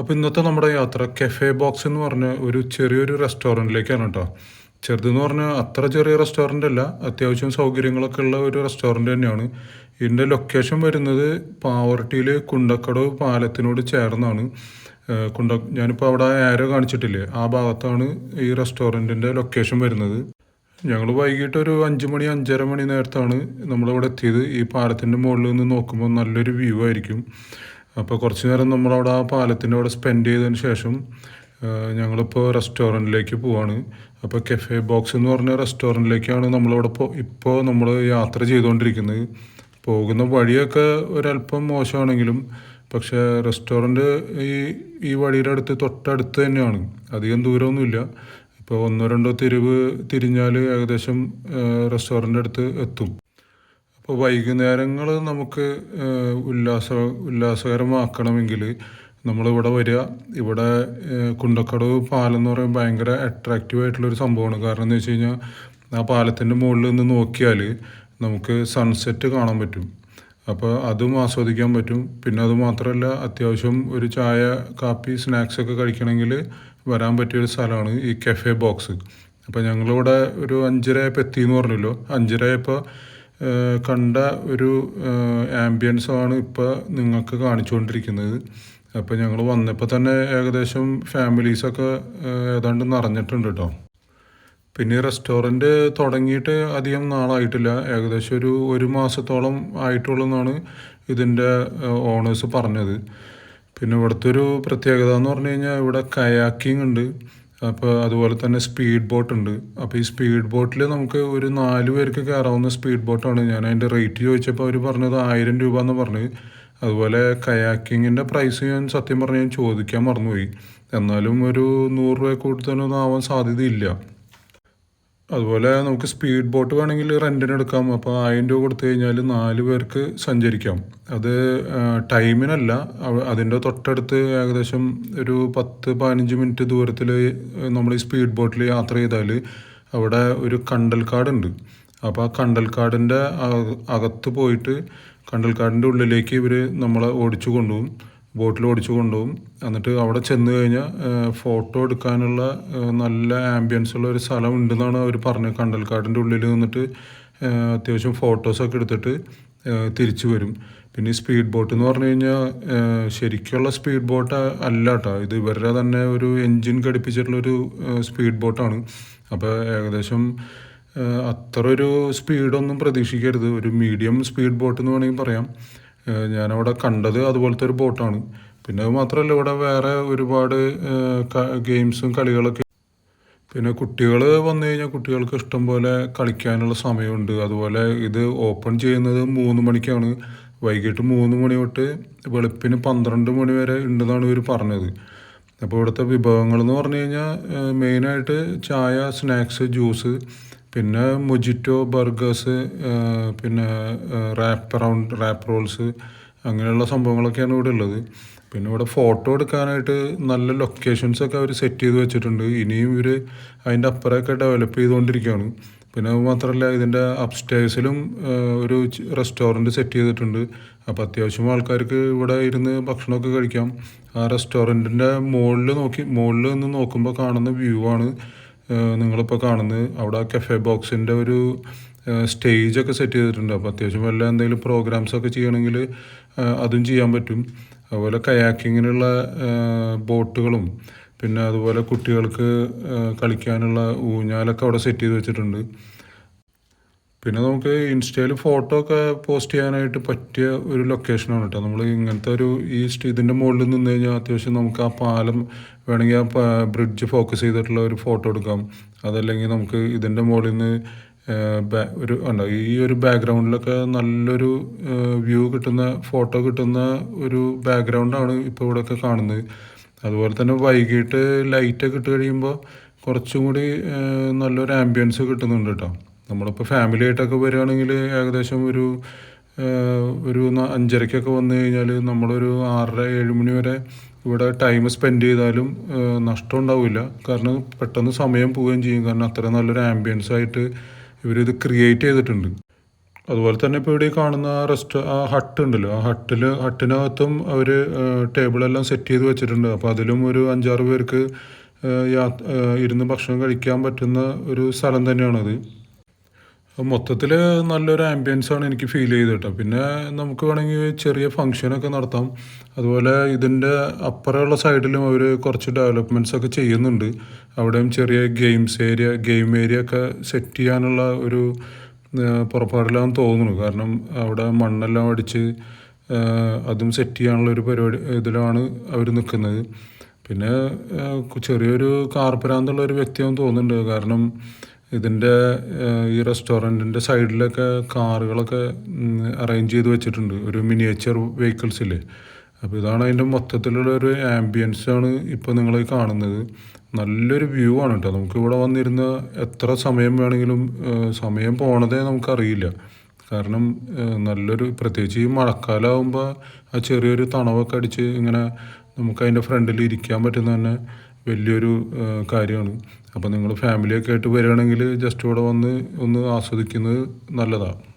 അപ്പോൾ ഇന്നത്തെ നമ്മുടെ യാത്ര കെഫെ ബോക്സ് എന്ന് പറഞ്ഞ ഒരു ചെറിയൊരു റെസ്റ്റോറന്റിലേക്കാണ് കേട്ടോ ചെറുതെന്ന് പറഞ്ഞാൽ അത്ര ചെറിയ റെസ്റ്റോറന്റ് അല്ല അത്യാവശ്യം സൗകര്യങ്ങളൊക്കെ ഉള്ള ഒരു റെസ്റ്റോറന്റ് തന്നെയാണ്. ഇതിന്റെ ലൊക്കേഷൻ വരുന്നത് പാവർട്ടിയിൽ കുണ്ടക്കടവ് പാലത്തിനോട് ചേർന്നാണ്. കുണ്ട ഞാനിപ്പോൾ അവിടെ ആരോ കാണിച്ചിട്ടില്ലേ? ആ ഭാഗത്താണ് ഈ റെസ്റ്റോറന്റിന്റെ ലൊക്കേഷൻ വരുന്നത്. ഞങ്ങൾ വൈകിട്ട് ഒരു അഞ്ച് മണി അഞ്ചര മണി നേരത്താണ് നമ്മളിവിടെ എത്തിയത്. ഈ പാലത്തിന്റെ മുകളിൽ നിന്ന് നോക്കുമ്പോൾ നല്ലൊരു വ്യൂ ആയിരിക്കും. അപ്പോൾ കുറച്ച് നേരം നമ്മളവിടെ ആ പാലത്തിന്റെ അവിടെ സ്പെൻഡ് ചെയ്തതിന് ശേഷം ഞങ്ങളിപ്പോൾ റെസ്റ്റോറന്റിലേക്ക് പോവാണ്. അപ്പോൾ കെഫെ ബോക്സ് എന്ന് പറഞ്ഞ റെസ്റ്റോറന്റിലേക്കാണ് നമ്മളിവിടെ ഇപ്പോൾ നമ്മൾ യാത്ര ചെയ്തുകൊണ്ടിരിക്കുന്നത് പോകുന്ന വഴിയൊക്കെ ഒരല്പം മോശമാണെങ്കിലും പക്ഷേ റെസ്റ്റോറന്റ് ഈ ഈ വഴിയുടെ അടുത്ത് തൊട്ടടുത്ത് തന്നെയാണ്. അധികം ദൂരമൊന്നുമില്ല. ഇപ്പോൾ ഒന്നോ രണ്ടോ തിരിവ് തിരിഞ്ഞാൽ ഏകദേശം റെസ്റ്റോറന്റ് അടുത്ത് എത്തും. വൈകുന്നേരങ്ങൾ നമുക്ക് ഉല്ലാസ ഉല്ലാസകരമാക്കണമെങ്കിൽ നമ്മളിവിടെ വരിക. ഇവിടെ കുണ്ടക്കടവ് പാലം എന്ന് പറയുമ്പോൾ ഭയങ്കര അട്രാക്റ്റീവ് ആയിട്ടുള്ളൊരു സംഭവമാണ്. കാരണം എന്ന് വെച്ച് കഴിഞ്ഞാൽ ആ പാലത്തിന്റെ മുകളിൽ നിന്ന് നോക്കിയാൽ നമുക്ക് സൺസെറ്റ് കാണാൻ പറ്റും. അപ്പോൾ അതും ആസ്വദിക്കാൻ പറ്റും. പിന്നെ അത് മാത്രമല്ല അത്യാവശ്യം ഒരു ചായ കാപ്പി സ്നാക്സ് ഒക്കെ കഴിക്കണമെങ്കിൽ വരാൻ പറ്റിയൊരു സ്ഥലമാണ് ഈ കഫേ ബോക്സ് അപ്പോൾ ഞങ്ങളിവിടെ ഒരു അഞ്ചരയപ്പോൾ എത്തി എന്ന് പറഞ്ഞല്ലോ. അഞ്ചരയപ്പോൾ കണ്ട ഒരു ആംബിയൻസാണ് ഇപ്പോൾ നിങ്ങൾക്ക് കാണിച്ചുകൊണ്ടിരിക്കുന്നത് അപ്പോൾ ഞങ്ങൾ വന്നപ്പോൾ തന്നെ ഏകദേശം ഫാമിലീസൊക്കെ ഏതാണ്ട് നിറഞ്ഞിട്ടുണ്ട് കേട്ടോ പിന്നെ റെസ്റ്റോറന്റ് തുടങ്ങിയിട്ട് അധികം നാളായിട്ടില്ല. ഏകദേശം ഒരു ഒരു മാസത്തോളം ആയിട്ടുള്ളതെന്നാണ് ഇതിന്റെ ഓണേഴ്സ് പറഞ്ഞത്. പിന്നെ ഇവിടുത്തെ ഒരു പ്രത്യേകത എന്ന് പറഞ്ഞു കഴിഞ്ഞാൽ ഇവിടെ കയാക്കിംഗ് ഉണ്ട്. അപ്പോൾ അതുപോലെ തന്നെ സ്പീഡ് ബോട്ട് ഉണ്ട്. അപ്പോൾ ഈ സ്പീഡ് ബോട്ടിൽ നമുക്ക് ഒരു നാല് പേർക്ക് കയറാവുന്ന സ്പീഡ് ബോട്ടാണ് ഞാൻ അതിന്റെ റേറ്റ് ചോദിച്ചപ്പോൾ അവർ പറഞ്ഞത് ആയിരം രൂപ എന്ന് പറഞ്ഞ്. അതുപോലെ കയാക്കിങ്ങിന്റെ പ്രൈസ് ഞാൻ സത്യം പറഞ്ഞ് ഞാൻ ചോദിക്കാൻ മറന്നുപോയി. എന്നാലും ഒരു നൂറ് രൂപ കൂടുതലൊന്നും ആവാൻ സാധ്യതയില്ല. അതുപോലെ നമുക്ക് സ്പീഡ് ബോട്ട് വേണമെങ്കിൽ റെന്റിന് എടുക്കാം. അപ്പോൾ ആയിരം രൂപ കൊടുത്തു കഴിഞ്ഞാൽ നാല് പേർക്ക് സഞ്ചരിക്കാം. അത് ടൈമിനല്ല അതിന്റെ തൊട്ടടുത്ത് ഏകദേശം ഒരു പത്ത് പതിനഞ്ച് മിനിറ്റ് ദൂരത്തിൽ നമ്മൾ ഈ സ്പീഡ് ബോട്ടിൽ യാത്ര ചെയ്താൽ അവിടെ ഒരു കണ്ടൽ കണ്ടൽക്കാടുണ്ട് അപ്പോൾ ആ കണ്ടൽ കാടിന്റെ അകത്ത് പോയിട്ട് കണ്ടൽ കണ്ടൽക്കാടിന്റെ ഉള്ളിലേക്ക് ഇവർ നമ്മളെ ഓടിച്ചു കൊണ്ടുപോകും. ബോട്ടിൽ ഓടിച്ചു കൊണ്ടുപോകും. എന്നിട്ട് അവിടെ ചെന്ന് കഴിഞ്ഞാൽ ഫോട്ടോ എടുക്കാനുള്ള നല്ല ആംബിയൻസ് ഉള്ള ഒരു സ്ഥലം ഉണ്ടെന്നാണ് അവർ പറഞ്ഞത്. കണ്ടൽക്കാടിന്റെ ഉള്ളിൽ നിന്നിട്ട് അത്യാവശ്യം ഫോട്ടോസൊക്കെ എടുത്തിട്ട് തിരിച്ചു വരും. പിന്നെ സ്പീഡ് ബോട്ട് എന്ന് പറഞ്ഞു കഴിഞ്ഞാൽ ശരിക്കുള്ള സ്പീഡ് ബോട്ട് അല്ല കേട്ടോ ഇത് ഇവരുടെ തന്നെ ഒരു എൻജിൻ ഘടിപ്പിച്ചിട്ടുള്ളൊരു സ്പീഡ് ബോട്ടാണ് അപ്പോൾ ഏകദേശം അത്ര ഒരു സ്പീഡൊന്നും പ്രതീക്ഷിക്കരുത്. ഒരു മീഡിയം സ്പീഡ് ബോട്ട് എന്ന് വേണമെങ്കിൽ പറയാം. ഞാനവിടെ കണ്ടത് അതുപോലത്തെ ഒരു ബോട്ടാണ്. പിന്നെ അത് മാത്രമല്ല ഇവിടെ വേറെ ഒരുപാട് ഗെയിംസും കളികളൊക്കെ. പിന്നെ കുട്ടികൾ വന്നു കഴിഞ്ഞാൽ കുട്ടികൾക്ക് ഇഷ്ടം പോലെ കളിക്കാനുള്ള സമയമുണ്ട്. അതുപോലെ ഇത് ഓപ്പൺ ചെയ്യുന്നത് മൂന്ന് മണിക്കാണ്. വൈകിട്ട് മൂന്ന് മണി തൊട്ട് വെളുപ്പിന് പന്ത്രണ്ട് മണി വരെ ഉണ്ടെന്നാണ് ഇവർ പറഞ്ഞത്. അപ്പോൾ ഇവിടുത്തെ വിഭവങ്ങൾ എന്ന് പറഞ്ഞു കഴിഞ്ഞാൽ മെയിനായിട്ട് ചായ സ്നാക്സ് ജ്യൂസ് പിന്നെ മൊജിറ്റോ ബർഗേഴ്സ് പിന്നെ റാപ്പ് റൗണ്ട് റാപ്പ് റോൾസ് അങ്ങനെയുള്ള സംഭവങ്ങളൊക്കെയാണ് ഇവിടെ ഉള്ളത്. പിന്നെ ഇവിടെ ഫോട്ടോ എടുക്കാനായിട്ട് നല്ല ലൊക്കേഷൻസ് ഒക്കെ അവർ സെറ്റ് ചെയ്ത് വെച്ചിട്ടുണ്ട്. ഇനിയും ഇവർ അതിന്റെ അപ്പുറമൊക്കെ ഡെവലപ്പ് ചെയ്തുകൊണ്ടിരിക്കുകയാണ്. പിന്നെ മാത്രമല്ല ഇതിന്റെ അപ്സ്റ്റേഴ്സിലും ഒരു റെസ്റ്റോറന്റ് സെറ്റ് ചെയ്തിട്ടുണ്ട്. അപ്പോൾ അത്യാവശ്യം ആൾക്കാർക്ക് ഇവിടെ ഇരുന്ന് ഭക്ഷണമൊക്കെ കഴിക്കാം. ആ റെസ്റ്റോറന്റിന്റെ മുകളിൽ നോക്കി മുകളിൽ നിന്ന് നോക്കുമ്പോൾ കാണുന്ന വ്യൂ ആണ്. നിങ്ങളിപ്പോൾ കാണുന്നത് അവിടെ കഫേ ബോക്സിന്റെ ഒരു സ്റ്റേജൊക്കെ സെറ്റ് ചെയ്തിട്ടുണ്ട്. അപ്പോൾ അത്യാവശ്യം വല്ല എന്തെങ്കിലും പ്രോഗ്രാംസൊക്കെ ചെയ്യണമെങ്കിൽ അതും ചെയ്യാൻ പറ്റും. അതുപോലെ കയാക്കിങ്ങിനുള്ള ബോട്ടുകളും പിന്നെ അതുപോലെ കുട്ടികൾക്ക് കളിക്കാനുള്ള ഊഞ്ഞാലൊക്കെ അവിടെ സെറ്റ് ചെയ്ത് വെച്ചിട്ടുണ്ട്. പിന്നെ നമുക്ക് ഇൻസ്റ്റയിൽ ഫോട്ടോ ഒക്കെ പോസ്റ്റ് ചെയ്യാനായിട്ട് പറ്റിയ ഒരു ലൊക്കേഷനാണ് കേട്ടോ നമ്മൾ ഇങ്ങനത്തെ ഒരു ഈ ഇതിന്റെ മുകളിൽ നിന്ന് കഴിഞ്ഞാൽ അത്യാവശ്യം നമുക്ക് ആ പാലം വേണമെങ്കിൽ ആ ബ്രിഡ്ജ് ഫോക്കസ് ചെയ്തിട്ടുള്ള ഒരു ഫോട്ടോ എടുക്കാം. അതല്ലെങ്കിൽ നമുക്ക് ഇതിന്റെ മുകളിൽ നിന്ന് ഒരു ഉണ്ടോ ഈ ഒരു ബാക്ക്ഗ്രൗണ്ടിലൊക്കെ നല്ലൊരു വ്യൂ കിട്ടുന്ന ഫോട്ടോ കിട്ടുന്ന ഒരു ബാക്ക്ഗ്രൗണ്ടാണ് ഇപ്പോൾ ഇവിടെയൊക്കെ കാണുന്നത്. അതുപോലെ തന്നെ വൈകിട്ട് ലൈറ്റൊക്കെ ഇട്ട് കഴിയുമ്പോൾ കുറച്ചും കൂടി നല്ലൊരു ആംബിയൻസ് കിട്ടുന്നുണ്ട് കേട്ടോ നമ്മളിപ്പോൾ ഫാമിലി ആയിട്ടൊക്കെ വരികയാണെങ്കിൽ ഏകദേശം ഒരു ഒരു അഞ്ചരയ്ക്കൊക്കെ വന്നു കഴിഞ്ഞാൽ നമ്മളൊരു ആറര ഏഴ് മണി വരെ ഇവിടെ ടൈം സ്പെൻഡ് ചെയ്താലും നഷ്ടം ഉണ്ടാവില്ല കാരണം പെട്ടെന്ന് സമയം പോവുകയും ചെയ്യും. കാരണം അത്ര നല്ലൊരു ആംബിയൻസ് ആയിട്ട് ഇവരിത് ക്രിയേറ്റ് ചെയ്തിട്ടുണ്ട്. അതുപോലെ തന്നെ ഇപ്പോൾ ഇവിടെ കാണുന്ന ആ റെസ്റ്റ് ആ ഹട്ട് ഉണ്ടല്ലോ. ആ ഹട്ടിൽ ഹട്ടിനകത്തും അവർ ടേബിളെല്ലാം സെറ്റ് ചെയ്ത് വെച്ചിട്ടുണ്ട്. അപ്പോൾ അതിലും ഒരു അഞ്ചാറ് പേർക്ക് യാ- ഇരുന്ന് ഭക്ഷണം കഴിക്കാൻ പറ്റുന്ന ഒരു സ്ഥലം തന്നെയാണത്. മൊത്തത്തിൽ നല്ലൊരു ആംബിയൻസ് ആണ് എനിക്ക് ഫീൽ ചെയ്ത് കേട്ടോ പിന്നെ നമുക്ക് വേണമെങ്കിൽ ചെറിയ ഫങ്ഷനൊക്കെ നടത്താം. അതുപോലെ ഇതിന്റെ അപ്പുറമുള്ള സൈഡിലും അവർ കുറച്ച് ഡെവലപ്മെന്റ്സ് ഒക്കെ ചെയ്യുന്നുണ്ട്. അവിടെയും ചെറിയ ഗെയിംസ് ഏരിയ ഗെയിം ഏരിയ ഒക്കെ സെറ്റ് ചെയ്യാനുള്ള ഒരു പുറപ്പാടിലാന്ന് തോന്നുന്നു. കാരണം അവിടെ മണ്ണെല്ലാം അടിച്ച് അതും സെറ്റ് ചെയ്യാനുള്ള ഒരു പരിപാടി ഇതിലാണ് അവർ നിൽക്കുന്നത്. പിന്നെ ചെറിയൊരു കാർപ്പരാന്തുള്ള ഒരു വ്യക്തിയാണെന്ന് തോന്നുന്നുണ്ട്. കാരണം ഇതിന്റെ ഈ റെസ്റ്റോറന്റിന്റെ സൈഡിലൊക്കെ കാറുകളൊക്കെ അറേഞ്ച് ചെയ്ത് വെച്ചിട്ടുണ്ട്. ഒരു മിനിയേച്ചർ വെഹിക്കിൾസ് ഇല്ലേ അപ്പോൾ ഇതാണ് അതിന്റെ മൊത്തത്തിലുള്ള ഒരു ആംബിയൻസ് ആണ് ഇപ്പോൾ നിങ്ങൾ കാണുന്നത്. നല്ലൊരു വ്യൂ ആണ് കേട്ടോ. നമുക്ക് ഇവിടെ വന്നിരുന്ന എത്ര സമയം വേണമെങ്കിലും സമയം പോണതേ നമുക്കറിയില്ല. കാരണം നല്ലൊരു പ്രത്യേകിച്ച് ഈ മഴക്കാലമാകുമ്പോൾ ആ ചെറിയൊരു തണവൊക്കെ അടിച്ച് ഇങ്ങനെ നമുക്ക് അതിന്റെ ഫ്രണ്ടിൽ ഇരിക്കാൻ പറ്റുന്ന തന്നെ വലിയൊരു കാര്യമാണ്. അപ്പോൾ നിങ്ങൾ ഫാമിലിയൊക്കെ ആയിട്ട് വരികയാണെങ്കിൽ ജസ്റ്റ് ഇവിടെ വന്ന് ഒന്ന് ആസ്വദിക്കുന്നത് നല്ലതാണ്